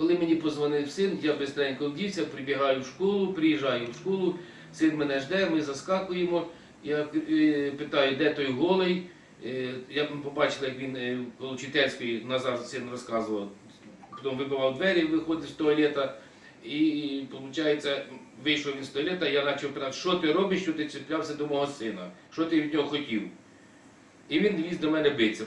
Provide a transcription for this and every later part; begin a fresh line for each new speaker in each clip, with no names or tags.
Коли мені позвонив син, я бистренько вдівся, прибігаю в школу, приїжджаю в школу, син мене жде, ми заскакуємо. Я е, питаю, де той голий. Е, Я побачив, як він е, коло Читецької Назар син розказував. Потім вибивав двері, виходить з туалета. І, виходить, вийшов він з туалета, я почав питати, що ти робиш, що ти чіплявся до мого сина, що ти від нього хотів. І він ліз до мене биться.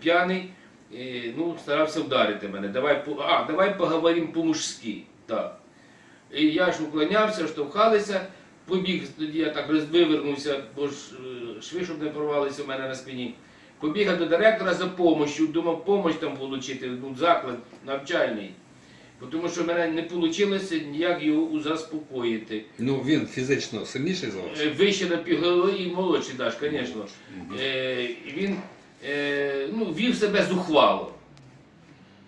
П'яний, е, ну, старався вдарити мене. Давай, а, давай поговоримо по-мужськи. Так. І я ж уклонявся, штовхалися, побіг, тоді я так вивернувся, бо ж е, шви, щоб не порвалися у мене на спині. Побіг до директора за допомогою, думав, допомогу там отримати, ну, заклад навчальний. Тому що в мене не вийшло ніяк його заспокоїти.
Ну він фізично сильніший за вас?
Е, Вище на півголови і молодший Даш, звісно. Е, і він е, ну, вів себе зухвало.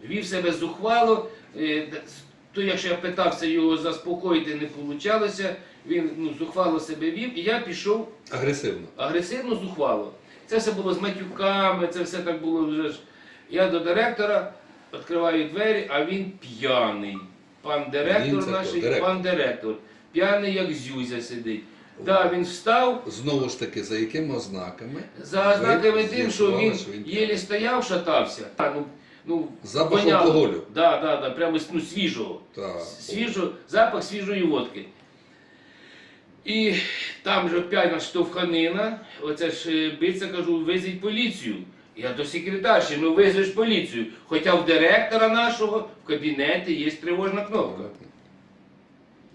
Вів себе зухвало. Е, то якщо я питався його заспокоїти, не вийшло, він ну, зухвало себе вів, і я пішов
Агресивно.
агресивно зухвало. Це все було з матюками, це все так було вже ж. Я до директора відкриваю двері, а він п'яний. Пан директор
Він це
наш,
хто? Директор?
пан директор. П'яний, як зюзя сидить. Так, він встав,
Знову ж таки, за якими ознаками?
за ознаками
Ви
тим, що
з'ясували,
він
що він
єлі стояв, шатався. А, ну, ну,
Запах
воняло.
алкоголю.
Да, да, да, прямо ну, свіжого.
Так.
Свіжо, запах свіжої водки. І там же опять на штовханина, оце ж е, биться, кажу, визвіть поліцію. Я до секретарші, ну визвеш поліцію. Хоча в директора нашого в кабінеті є тривожна кнопка.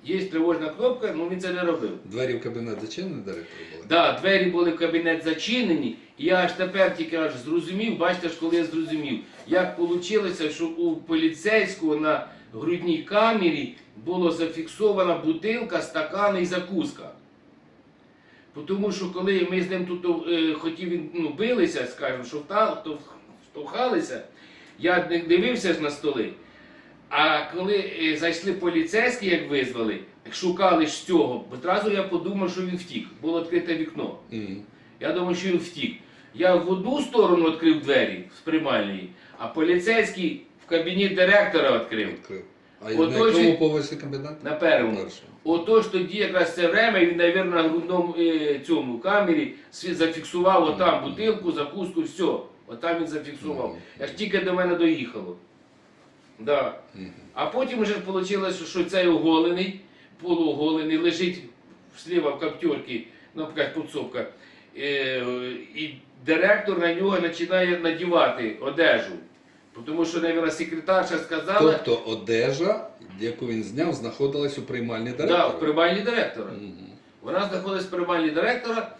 Є тривожна кнопка, ну він це не робив.
Двері в кабінет зачинені директор були?
Да, двері були в кабінет зачинені, і я аж тепер тільки аж зрозумів, бачите ж, коли я зрозумів, як вийшло, що у поліцейського на грудній камері була зафіксована бутилка, стакани і закуска. Тому що коли ми з ним тут е, хотів ну, билися, скажімо, шовта- тов- штовхалися, я дивився на столи. А коли е, зайшли поліцейські, як визвали, шукали ж цього, бо одразу я подумав, що він втік. Було відкрите вікно.
Мгм.
Я думав, що він втік. Я в одну сторону відкрив двері з приймальної, а поліцейський в кабінет директора відкрив.
Відкрив. А
От
на якому поверсі кабінет?
На першому. Отож тоді якраз це время він, мабуть, на грудному е, цьому камері зафіксував отам бутилку, закуску, все. Отам він зафіксував. Аж тільки до мене доїхало. Да. А потім вже вийшло, що цей оголений, полуоголений, лежить сліва в каптюрці, ну, якась підсобка. Е, і директор на нього починає надівати одежу. Тому що, мабуть, секретарша сказала,
Тобто одежа, яку він зняв, знаходилась у приймальні
да,
директора?
в приймальні директора.
Мгм.
Вона знаходилась в приймальні директора.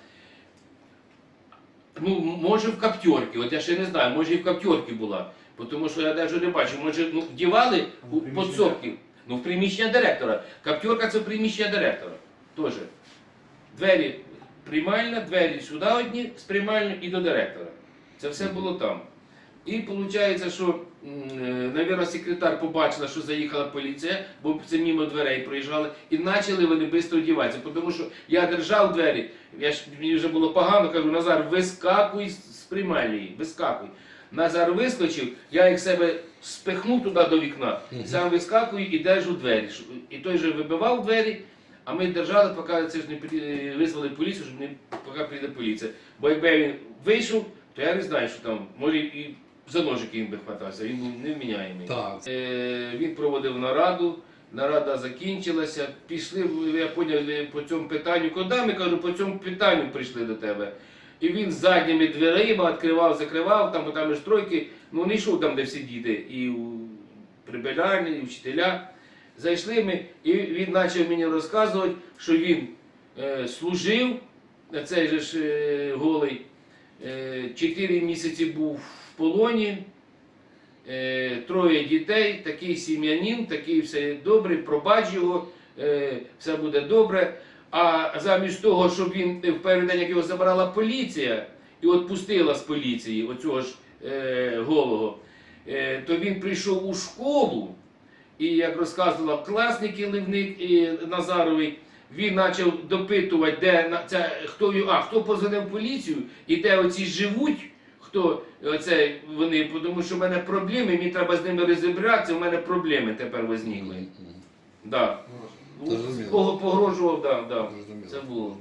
Ну, може в каптьорці, от я ще не знаю, може і в каптьорці була. Тому що я навіть не бачу, може, ну, вдівали у
В приміщення
подсобки. Ну, в приміщення директора. Каптьорка це приміщення директора. Теж. Двері приймальна, двері сюди одні з приймальні і до директора. Це все було там. І виходить, що, мабуть, секретар побачила, що заїхала поліція, бо це мимо дверей проїжджали, і почали вони швидко одіватися. Тому що я держав двері, я ж, мені вже було погано, кажу, Назар, вискакуй з приймальної, вискакуй. Назар вискочив, я їх себе спихнув туди до вікна, сам вискакую і держу двері. І той же вибивав двері, а ми держали, поки це ж не при- визвали поліцію, щоб не поки прийде поліція. Бо якби він вийшов, то я не знаю, що там, може і за ножики він би хватався, він був невміняємий.
Так.
Е, він проводив нараду, нарада закінчилася. Пішли, я поняв е, по цьому питанню. Куди ми кажу, по цьому питанню прийшли до тебе. І він з задніми дверима відкривав, закривав, там, бо там ж тройки, ну не йшов там, де всі діти, і у прибиральні, і вчителя. Зайшли ми, і він почав мені розказувати, що він е, служив, цей же ж е, голий, 4 місяці був в полоні, е, троє дітей, такий сім'янин, такий все добрий, пробач його, е, все буде добре. А замість того, щоб він в перший як його забрала поліція і відпустила з поліції оцього ж е, голого, е, то він прийшов у школу, і як розказувала класний керівник і Назаровий, він почав допитувати, де ця, хто, а, хто позвонив поліцію і де оці живуть, хто оце вони, тому що в мене проблеми, мені треба з ними розібратися, у мене проблеми тепер возникли. Да. Погрожував, да, да. Це було.